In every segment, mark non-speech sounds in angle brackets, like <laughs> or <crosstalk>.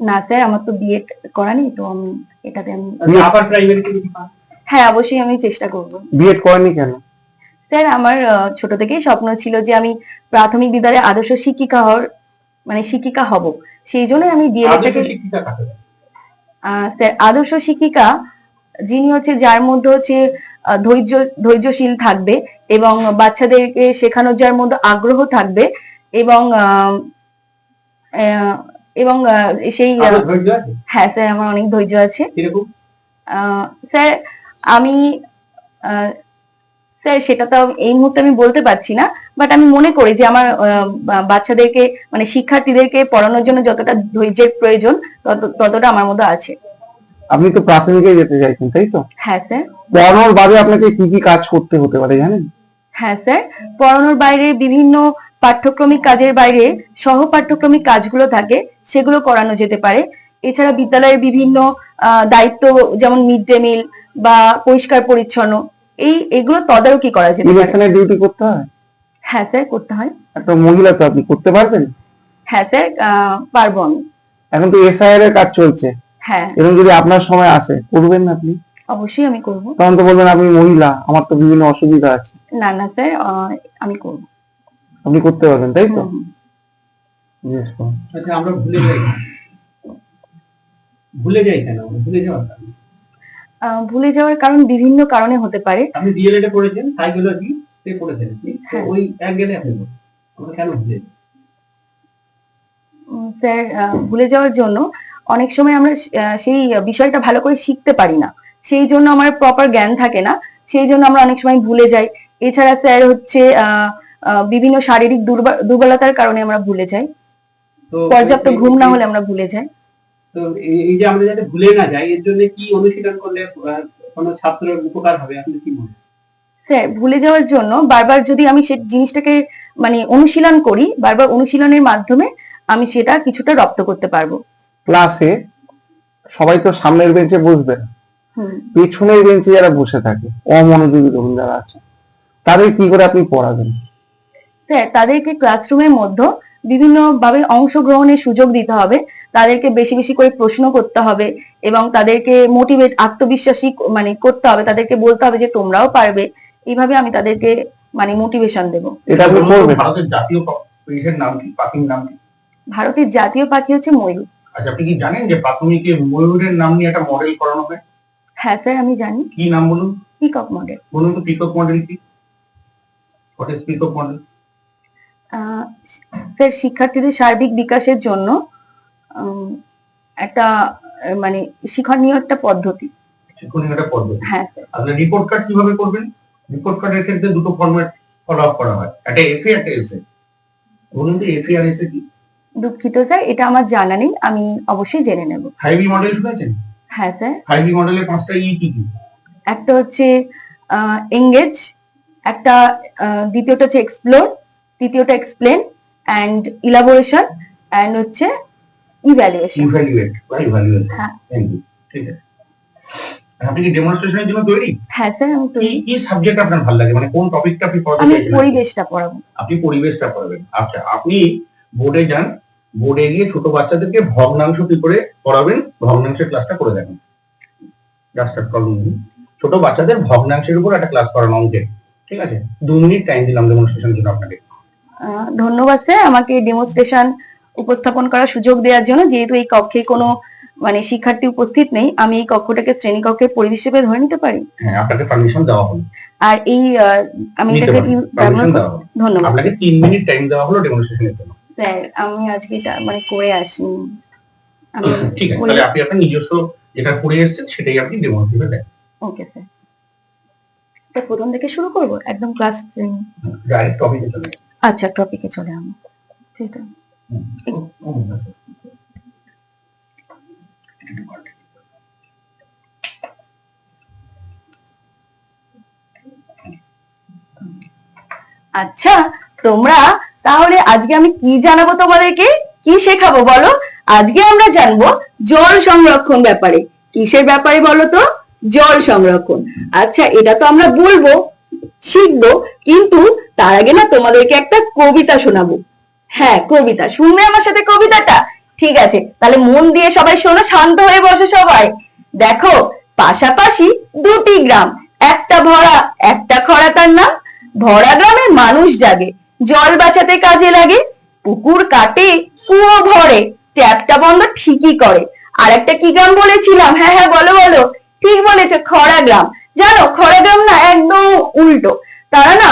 না স্যার আমার তো বিএড করা নেই তো আমি এটাতে আমি আপার প্রাইমারি কি পান? হ্যাঁ অবশ্যই আমি চেষ্টা করব বিএড করেনি কেন স্যার আমার ছোট থেকেই স্বপ্ন ছিল যে আমি প্রাথমিক বিদ্যালয়ে আদর্শ শিক্ষিকা হওয়ার মানে শিক্ষিকা হব সেই জন্য আমি? আহ, স্যার আদর্শ শিক্ষিকা যিনি হচ্ছে যার মধ্যে হচ্ছে ধৈর্য ধৈর্যশীল থাকবে এবং বাচ্চাদেরকে শেখানোর যার মধ্যে আগ্রহ থাকবে এবং এবং সেই? হ্যাঁ স্যার আমার অনেক ধৈর্য আছে। স্যার আমি স্যার সেটা তো এই মুহূর্তে আমি বলতে পারছি না বাট আমি মনে করি যে আমার বাচ্চাদেরকে মানে শিক্ষার্থীদেরকে পড়ানোর জন্য যতটা ধৈর্যের প্রয়োজন তত- ততটা আমার মধ্যে আছে। আপনি তো প্রাথমিকে যেতে চাইছেন তাই তো? হ্যাঁ স্যার। পড়ানোর বাদে আপনাকে কি কি কাজ করতে হতে পারে জানেন? হ্যাঁ স্যার। পড়ানোর বাইরে বিভিন্ন পাঠ্যক্রমিক কাজের বাইরে সহ পাঠ্যক্রমিক কাজগুলো থাকে সেগুলো করানো যেতে পারে। এছাড়া বিদ্যালয়ের বিভিন্ন দায়িত্ব যেমন মিড ডে মিল বা পরিষ্কার পরিচ্ছন্ন এই এগুলো তদারকি করা যেতে পারে। ডিউটি করতে হয়? হ্যাঁ স্যার করতে হয়। একটা মহিলা তো আপনি করতে পারবেন? হ্যাঁ স্যার পারব আমি। এখন তো এসআইআর এর কাজ চলছে। হ্যাঁ। এরকম যদি আপনার সময় আসে করবেন না আপনি? অবশ্যই আমি করব। তখন তো বলবেন আপনি মহিলা আমার তো বিভিন্ন অসুবিধা আছে। না না স্যার আমি করব। আপনি করতে পারবেন তাই তো। আচ্ছা আমরা ভুলে যাই। ভুলে যাই কেন? ভুলে যাওয়ার কারণ? ভুলে যাওয়ার কারণ বিভিন্ন কারণে হতে পারে। আপনি ডিএলএড পড়েছেন সাইকোলজি তে পড়েছেন আপনি। তো হ্যাঁ। আপনি আমরা কেন ভুলে যাই? স্যার আহ, ভুলে যাওয়ার জন্য অনেক সময় আমরা সেই বিষয়টা ভালো করে শিখতে পারি না। সেই জন্য আমার প্রপার জ্ঞান থাকে না। সেই জন্য আমরা অনেক সময় ভুলে যাই। এছাড়া স্যার হচ্ছে আহ, বিভিন্ন শারীরিক দুর্বলতার কারণে আমরা ভুলে যাই। পর্যাপ্ত ঘুম না হলে আমরা ভুলে যাই। তো এই- যে আমরা যাতে ভুলে না যাই এর জন্য কি অনুশীলন করলে কোনো ছাত্রের উপকার হবে? আপনি কি মনে স্যার ভুলে যাওয়ার জন্য বারবার যদি আমি সেই জিনিসটাকে মানে অনুশীলন করি বারবার অনুশীলনের মাধ্যমে আমি সেটা কিছুটা রপ্ত করতে পারব। ক্লাসে সবাই তো সামনের বেঞ্চে বসবে না। হুম। পেছনের বেঞ্চে যারা বসে থাকে অমনোযোগী ধরুন যারা আছে তাদের কি করে আপনি পড়াবেন? তাদেরকে ক্লাসরুমের মধ্যে বিভিন্ন ভাবে অংশগ্রহণের সুযোগ দিতে হবে। তাদেরকে বেশি বেশি করে প্রশ্ন করতে হবে এবং তাদেরকে মোটিভেট আত্মবিশ্বাসী মানে করতে হবে। তাদেরকে বলতে হবে যে তোমরাও পারবে। এইভাবে আমি তাদেরকে মানে মোটিভেশন দেব। ভারতের জাতীয় নাম কি? পাখির নাম কি? ভারতের জাতীয় পাখি হচ্ছে ময়ূর। আচ্ছা আপনি কি জানেন যে প্রাথমিকে ময়ূরের নাম নিয়ে একটা মডেল করানো হয়? হ্যাঁ স্যার আমি জানি। কি নাম বলুন? পিকক মডেল বলুন তো পিকক মডেল কি? হোয়াট ইজ পিকক মডেল শিক্ষার্থীদের সার্বিক বিকাশের জন্য একটা মানে শিক্ষণীয় একটা পদ্ধতি। শিক্ষণীয় একটা পদ্ধতি। হ্যাঁ আপনি রিপোর্ট কার্ড কীভাবে করবেন? রিপোর্ট কার্ডের ক্ষেত্রে দুটো ফরম্যাট ফলো আপ করা হয় একটা এফএ একটা এসএ বলুন তো এফএ আর এসএ কি? দুঃখিত স্যার এটা আমার জানা নেই আমি অবশ্যই জেনে নেব। ফাইভ মডেল শুনেছেন? হ্যাঁ স্যার। ফাইভ মডেলের পাঁচটা ই কি কি? একটা হচ্ছে এঙ্গেজ একটা দ্বিতীয়টা হচ্ছে এক্সপ্লোর তৃতীয়টা এক্সপ্লেন অ্যান্ড ইলাবোরেশন অ্যান্ড হচ্ছে ইভ্যালুয়েশন ইভ্যালুয়েট বা ইভ্যালুয়েট হ্যাঁ। ঠিক আছে। আপনি কি ডেমনস্ট্রেশনের জন্য তৈরি? হ্যাঁ স্যার আমি তৈরি। কি সাবজেক্ট আপনার ভালো লাগে? মানে কোন টপিকটা আপনি পড়াতে আমি পরিবেশটা পড়াবো। আপনি পরিবেশটা পড়াবেন। আচ্ছা আপনি বোর্ডে যান। বোর্ডে গিয়ে ছোট বাচ্চাদেরকে ভগ্নাংশ কি করে পড়াবেন? ভগ্নাংশের ক্লাসটা করে দেখেন। জাস্ট ছোট বাচ্চাদের ভগ্নাংশের উপর একটা ক্লাস করানো অঙ্কের ঠিক আছে? দু মিনিট টাইম দিলাম ডেমনস্ট্রেশন জন্য আপনাকে। ধন্যবাদ স্যার। আমাকে ডেমনস্ট্রেশন উপস্থাপন করার সুযোগ দেওয়ার জন্য। যেহেতু এই কক্ষে কোনো মানে শিক্ষার্থী উপস্থিত নেই আমি এই কক্ষটাকে শ্রেণি কক্ষের পরিবেশ হিসেবে ধরে নিতে পারি? হ্যাঁ আপনাকে পারমিশন দেওয়া হলো। আর এই আমি এটাকে ধন্যবাদ। আপনাকে তিন মিনিট টাইম দেওয়া হলো ডেমনস্ট্রেশনের জন্য। স্যার আমি আজকে এটা মানে করে আসিনি। আমি <laughs> ঠিক আছে তাহলে আপনি আপনার নিজস্ব যেটা করে এসেছেন সেটাই আপনি ডেমনস্ট্রেশনে দেন। Okay sir. প্রথম থেকে শুরু করব একদম ক্লাস ডাইরেক্ট টপিকে চলে যান। আচ্ছা টপিকে চলে আমি আচ্ছা তোমরা তাহলে আজকে আমি কি জানাব তোমাদেরকে? কি শেখাবো বলো? আজকে আমরা জানব জল সংরক্ষণ ব্যাপারে। কিসের ব্যাপারে বলো তো? জল সংরক্ষণ। আচ্ছা এটা তো আমরা বলব। শিখব, কিন্তু তার আগে না তোমাদেরকে একটা কবিতা শোনাবো। হ্যাঁ কবিতা। শুনবে আমার সাথে কবিতাটা? ঠিক আছে, তাহলে মন দিয়ে সবাই শোনো, শান্ত হয়ে বসো সবাই। দেখো, পাশাপাশি দুটি গ্রাম, একটা ভরা, একটা খরা তার নাম। ভরা গ্রামে মানুষ জাগে, জল বাঁচাতে কাজে লাগে, পুকুর কাটে, কুয়ো ভরে, ট্যাপটা বন্ধ ঠিকই করে। আর একটা কি গ্রাম বলেছিলাম? হ্যাঁ হ্যাঁ বলো বলো। ঠিক বলেছ, খরা গ্রাম। জানো খরা গ্রাম না একদম উল্টো। তারা না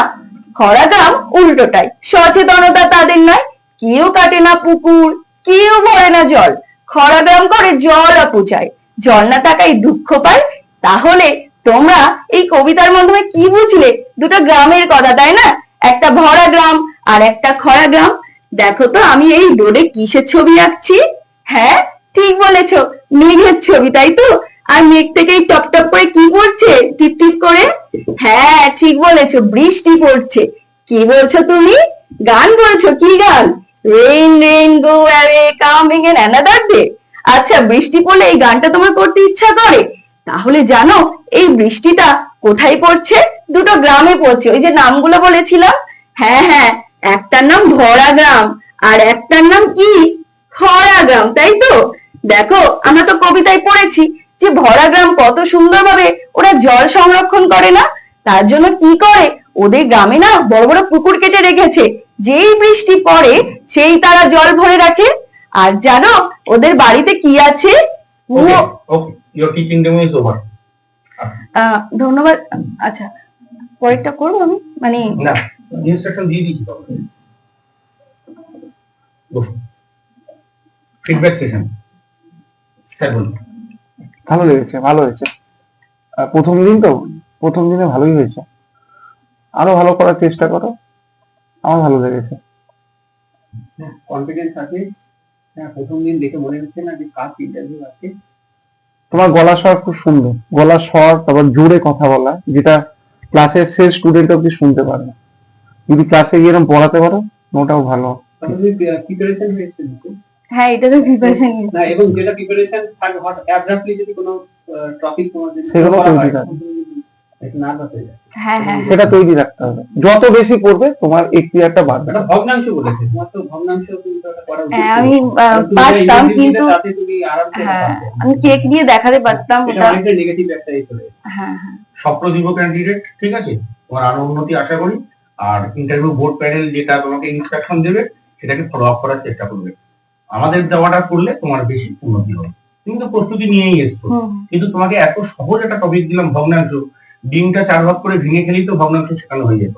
খরা গ্রাম উল্টোটাই। সচেতনতা তাদের নয় কেউ কাটে না পুকুর, কেউ ভরে না জল। খরা গ্রাম করে জল অপচয়। জল না থাকায় দুঃখ পায়। তাহলে তোমরা এই কবিতার মাধ্যমে কি বুঝলে? দুটো গ্রামের কথা, তাই না? একটা ভরা গ্রাম আর একটা খরা গ্রাম দেখো তো, আমি এই রোডে কিসের ছবি আঁকছি? হ্যাঁ ঠিক বলেছ, মেঘের ছবি, তাই তো? আর মেঘ থেকে টপ টপ করে কি পড়ছে? টিপ টিপ করে? হ্যাঁ ঠিক বলেছ, বৃষ্টি পড়ছে। কি বলছো তুমি? গান বলছো, কি গান? Rain rain go away coming in another day আচ্ছা বৃষ্টি পড়লে এই গানটা তোমার করতে ইচ্ছা করে? তাহলে জানো, এই বৃষ্টিটা কোথায় পড়ছে? দুটো গ্রামে পড়ছে। ওই যে নামগুলো বলেছিলাম? হ্যাঁ হ্যাঁ একটার নাম ভরা গ্রাম, আর একটার নাম কি? খরা গ্রাম, তাই তো? দেখো, আমরা তো কবিতায় পড়েছি। যে ভরা গ্রাম কত সুন্দরভাবে ওরা জল সংরক্ষণ করে না? তার জন্য কি করে? ওদের গ্রামে না বড় বড় পুকুর কেটে রেখেছে। যেই বৃষ্টি পড়ে সেই তারা জল ভরে রাখে। আর জানো ওদের বাড়িতে কি আছে? ধন্যবাদ। আচ্ছা পরেরটা করব আমি? মানে না ইনস্ট্রাকশন দিয়ে দিয়েছি তো আমরা। বসুন। ফিডব্যাক সেশন স্যার বলুন। ভালো লেগেছে ভালো হয়েছে। প্রথম দিন তো প্রথম দিনে ভালোই হয়েছে। আরও ভালো করার চেষ্টা করো আমার ভালো লেগেছে। কনফিডেন্স আছে? হ্যাঁ প্রথম দিন দেখে মনে হচ্ছে না যে কাজ ইন্টারভিউ আছে। তোমার গলা স্বর খুব সুন্দর। গলা স্বর তারপর জোরে কথা বলা যেটা ক্লাসের শেষ স্টুডেন্ট অব্দি শুনতে পারে না যদি ক্লাসে গিয়ে এরকম পড়াতে পারো ওটাও ভালো। প্রিপারেশন হয়েছে? হ্যাঁ এটা তো প্রিপারেশন না এবং যেটা প্রিপারেশন থাকে হঠাৎ অ্যাব্রাপ্টলি যদি কোনো টপিক তোমার যদি সেগুলো তৈরি থাকে। একটু নার্ভাস হয়ে যায়। হ্যাঁ হ্যাঁ সেটা তৈরি রাখতে হবে। যত বেশি পড়বে তোমার এক্সপিরিয়ারটা বাড়বে। এটা ভগ্নাংশ বলেছে তোমার তো ভগ্নাংশ কিন্তু ওটা করা উচিত হ্যাঁ, আমি পারতাম কিন্তু তাতে তুমি আরামসে হ্যাঁ। আমি কেক নিয়ে দেখাতে পারতাম ওটা। অনেকটা নেগেটিভ একটা ইয়ে চলে হ্যাঁ হ্যাঁ। স্বপ্নদীপ ক্যান্ডিডেট ঠিক আছে? তোমার আরও উন্নতি আশা করি। আর ইন্টারভিউ বোর্ড প্যানেল যেটা তোমাকে ইনস্ট্রাকশন দেবে সেটাকে ফলো আপ করার চেষ্টা করবে। আমাদের দেওয়াটা করলে তোমার বেশি উন্নতি হবে। তুমি তো প্রস্তুতি নিয়েই এসছো। কিন্তু তোমাকে এত সহজ একটা টপিক দিলাম ভগ্নাংশ ডিমটা চার ভাগ করে ভেঙে খেলেই তো ভগ্নাংশ শেখানো হয়ে যেত।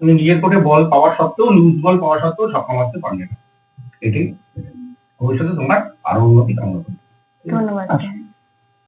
তুমি নিজের কোটে বল পাওয়া সত্ত্বেও লুজ বল পাওয়া সত্ত্বেও সব মারতে পারলে না। এটাই। ভবিষ্যতে তোমার আরও উন্নতি কামনা করি ধন্যবাদ। আচ্ছা।